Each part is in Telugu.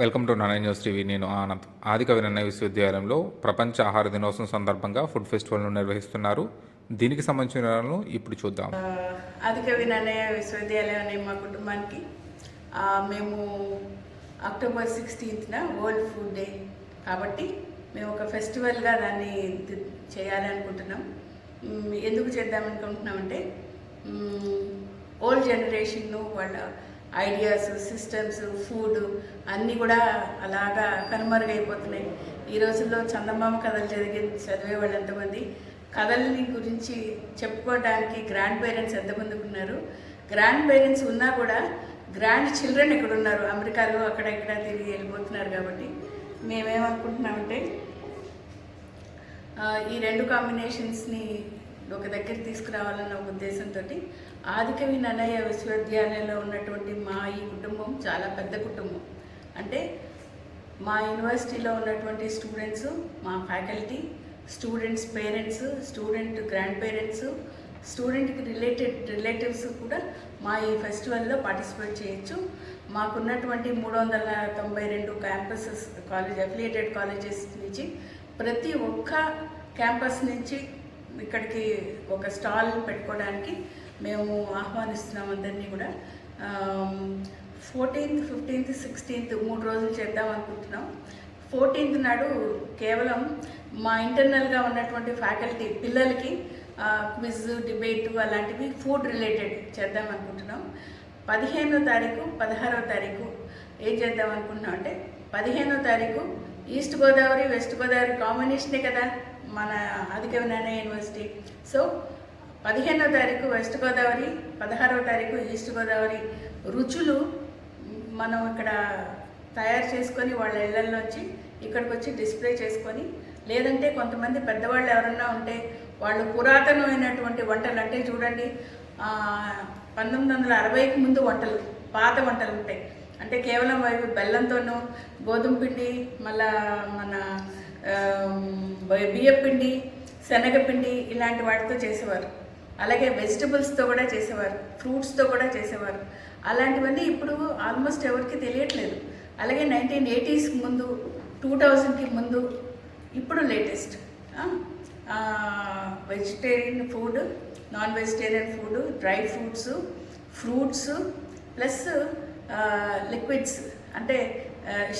Welcome to Narayana news TV. నేను ఆనంద్. ఆదిక వినయ విశ్వవిద్యాలయంలో ప్రపంచ ఆహార దినోత్సవం సందర్భంగా ఫుడ్ ఫెస్టివల్ను నిర్వహిస్తున్నారు. దీనికి సంబంధించిన వివరాలను ఇప్పుడు చూద్దాం. ఆదిక నన్నయ్య విశ్వవిద్యాలయం అనే మా కుటుంబానికి మేము October sixteenth world food day కాబట్టి మేము ఒక ఫెస్టివల్గా దాన్ని చేయాలనుకుంటున్నాం. ఎందుకు చేద్దాం అనుకుంటున్నామంటే ఓల్డ్ జనరేషన్ను వాళ్ళ ఐడియాస్ సిస్టమ్స్ ఫుడ్ అన్నీ కూడా అలాగా కనుమరుగైపోతున్నాయి. ఈ రోజుల్లో చందమామ కథలు చదివి చదివే వాళ్ళు ఎంతమంది? కథల్ని గురించి చెప్పుకోవడానికి గ్రాండ్ పేరెంట్స్ ఎంతమంది ఉన్నారు? గ్రాండ్ పేరెంట్స్ ఉన్నా కూడా గ్రాండ్ చిల్డ్రన్ ఇక్కడ ఉన్నారు అమెరికాలో అక్కడ ఇక్కడ తిరిగి వెళ్ళిపోతున్నారు కాబట్టి మేమేమనుకుంటున్నామంటే ఈ రెండు కాంబినేషన్స్ని ఒక దగ్గర తీసుకురావాలన్న ఒక ఉద్దేశంతో ఆదికవి నన్నయ్య విశ్వవిద్యాలయంలో ఉన్నటువంటి మా ఈ కుటుంబం చాలా పెద్ద కుటుంబం. అంటే మా యూనివర్సిటీలో ఉన్నటువంటి స్టూడెంట్స్ మా faculty students parents student grand parents స్టూడెంట్కి రిలేటెడ్ రిలేటివ్స్ కూడా మా ఈ ఫెస్టివల్లో పార్టిసిపేట్ చేయొచ్చు. మాకున్నటువంటి మూడు వందల తొంభై రెండు క్యాంపసెస్ కాలేజ్ అఫిలియేటెడ్ కాలేజెస్ నుంచి ప్రతి ఒక్క క్యాంపస్ నుంచి ఇక్కడికి ఒక స్టాల్ పెట్టుకోవడానికి మేము ఆహ్వానిస్తున్నాం అందరినీ కూడా. ఫోర్టీన్త్ ఫిఫ్టీన్త్ సిక్స్టీన్త్ మూడు రోజులు చేద్దాం అనుకుంటున్నాం. ఫోర్టీన్త్ నాడు కేవలం మా ఇంటర్నల్గా ఉన్నటువంటి ఫ్యాకల్టీ పిల్లలకి క్విజ్ డిబేట్ అలాంటివి ఫుడ్ రిలేటెడ్ చేద్దాం అనుకుంటున్నాం. పదిహేనో తారీఖు పదహారో తారీఖు ఏం చేద్దాం అనుకుంటున్నాం అంటే పదిహేనో తారీఖు ఈస్ట్ గోదావరి వెస్ట్ గోదావరి కాంబినేషనే కదా? మన ఆదిక నారాయణ యూనివర్సిటీ. సో పదిహేనో తారీఖు వెస్ట్ గోదావరి పదహారవ తారీఖు ఈస్ట్ గోదావరి. రుచులు మనం ఇక్కడ తయారు చేసుకొని వాళ్ళ ఇళ్ళలోంచి ఇక్కడికి వచ్చి డిస్ప్లే చేసుకొని లేదంటే కొంతమంది పెద్దవాళ్ళు ఎవరన్నా ఉంటే వాళ్ళు పురాతనమైనటువంటి వంటలు అంటే చూడండి పంతొమ్మిది వందల అరవైకి ముందు వంటలు పాత వంటలు ఉంటాయి. అంటే కేవలం అవి బెల్లంతోనూ గోధుమ పిండి మళ్ళా మన బియ్యపిండి శనగపిండి ఇలాంటి వాటితో చేసేవారు. అలాగే వెజిటబుల్స్తో కూడా చేసేవారు ఫ్రూట్స్తో కూడా చేసేవారు. అలాంటివన్నీ ఇప్పుడు ఆల్మోస్ట్ ఎవరికి తెలియట్లేదు. అలాగే నైన్టీన్ ఎయిటీస్కి ముందు టూ థౌజండ్కి ముందు ఇప్పుడు latest vegetarian food non vegetarian food dry fruits fruits plus liquids అంటే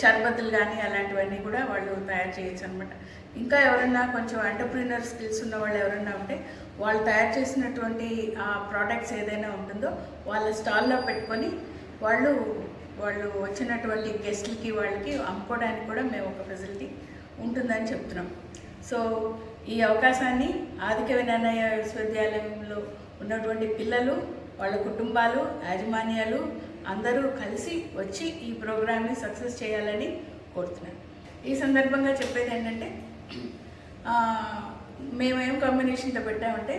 షర్బతులు కానీ అలాంటివన్నీ కూడా వాళ్ళు తయారు చేయొచ్చు అనమాట ఇంకా ఎవరన్నా కొంచెం ఎంటర్ప్రీనర్ స్కిల్స్ ఉన్న వాళ్ళు ఎవరన్నా ఉంటే వాళ్ళు తయారు చేసినటువంటి ఆ ప్రోడక్ట్స్ ఏదైనా ఉంటుందో వాళ్ళ స్టాల్లో పెట్టుకొని వాళ్ళు వాళ్ళు వచ్చినటువంటి గెస్ట్లకి వాళ్ళకి అమ్ముకోవడానికి కూడా మేము ఒక ఫెసిలిటీ ఉంటుందని చెప్తున్నాం. సో ఈ అవకాశాన్ని ఆదిక వినాయయ విశ్వవిద్యాలయంలో ఉన్నటువంటి పిల్లలు వాళ్ళ కుటుంబాలు యాజమాన్యాలు అందరూ కలిసి వచ్చి ఈ ప్రోగ్రామ్ని సక్సెస్ చేయాలని కోరుతున్నాను. ఈ సందర్భంగా చెప్పేది ఏంటంటే మేమేం కాంబినేషన్తో పెట్టామంటే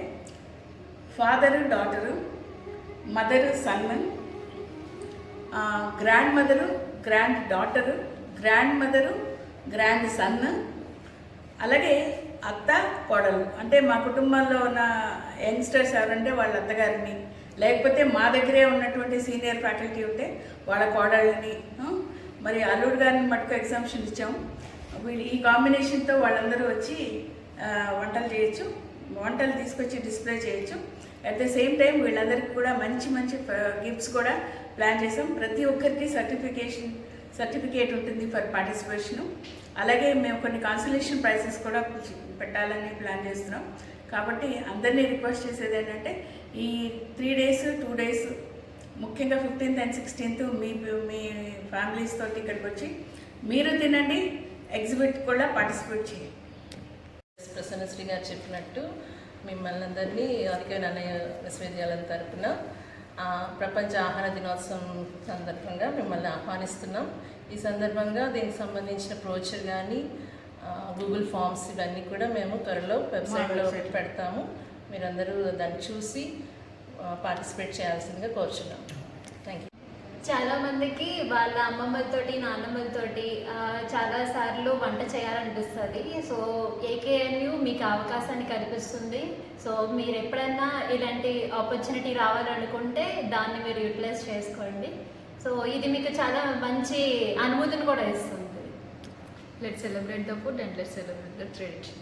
father daughter mother son grand mother grand daughter grand mother grand son అలాగే అత్త కోడలు. అంటే మా కుటుంబంలో ఉన్న యంగ్స్టర్స్ ఎవరంటే వాళ్ళ అత్తగారిని లేకపోతే మా దగ్గరే ఉన్నటువంటి సీనియర్ ఫ్యాకల్టీ ఉంటే వాళ్ళ కోడళ్ళని మరి అల్లుడు గారిని మటుకు ఎగ్జామ్షన్ ఇచ్చాము. వీళ్ళు ఈ కాంబినేషన్తో వాళ్ళందరూ వచ్చి వంటలు చేయొచ్చు వంటలు తీసుకొచ్చి డిస్ప్లే చేయొచ్చు. అట్ ద సేమ్ టైం వీళ్ళందరికీ కూడా మంచి మంచి గిఫ్ట్స్ కూడా ప్లాన్ చేసాం ప్రతి ఒక్కరికి సర్టిఫికేషన్ సర్టిఫికేట్ ఉంటుంది ఫర్ పార్టిసిపేషన్. అలాగే మేము కొన్ని కాన్సులేషన్ ప్రైసెస్ కూడా పెట్టాలని ప్లాన్ చేస్తున్నాం. కాబట్టి అందరినీ రిక్వెస్ట్ చేసేది ఏంటంటే ఈ త్రీ డేస్ టూ డేస్ ముఖ్యంగా ఫిఫ్టీన్త్ అండ్ సిక్స్టీన్త్ మీ మీ ఫ్యామిలీస్ తోటి ఇక్కడికి వచ్చి మీరు తినండి ఎగ్జిబిట్ కూడా పార్టిసిపేట్ చేయండి. ప్రసన్నశ్రీ గారు చెప్పినట్టు మిమ్మల్ని అందరినీ అధిక నన్నయ్య విశ్వవిద్యాలయం తరపున ప్రపంచ ఆహార దినోత్సవం సందర్భంగా మిమ్మల్ని ఆహ్వానిస్తున్నాం. ఈ సందర్భంగా దీనికి సంబంధించిన ప్రోచర్ కానీ గూగుల్ ఫామ్స్ ఇవన్నీ కూడా మేము త్వరలో వెబ్సైట్లో. పెడతాము. మీరందరూ దాన్ని చూసి పార్టిసిపేట్ చేయాల్సిందిగా కోరుచున్నాం. చాలా మందికి వాళ్ళ అమ్మమ్మలతోటి నాన్నమ్మలతోటి చాలా సార్లు వంట చేయాలనిపిస్తుంది. సో ఏకేఎన్యు మీకు అవకాశాన్ని కల్పిస్తుంది. సో మీరు ఎప్పుడైనా ఇలాంటి ఆపర్చునిటీ రావాలనుకుంటే దాన్ని మీరు యూటిలైజ్ చేసుకోండి. సో ఇది మీకు చాలా మంచి అనుభూతిని కూడా ఇస్తుంది. Let celebrate the food and let celebrate the tradition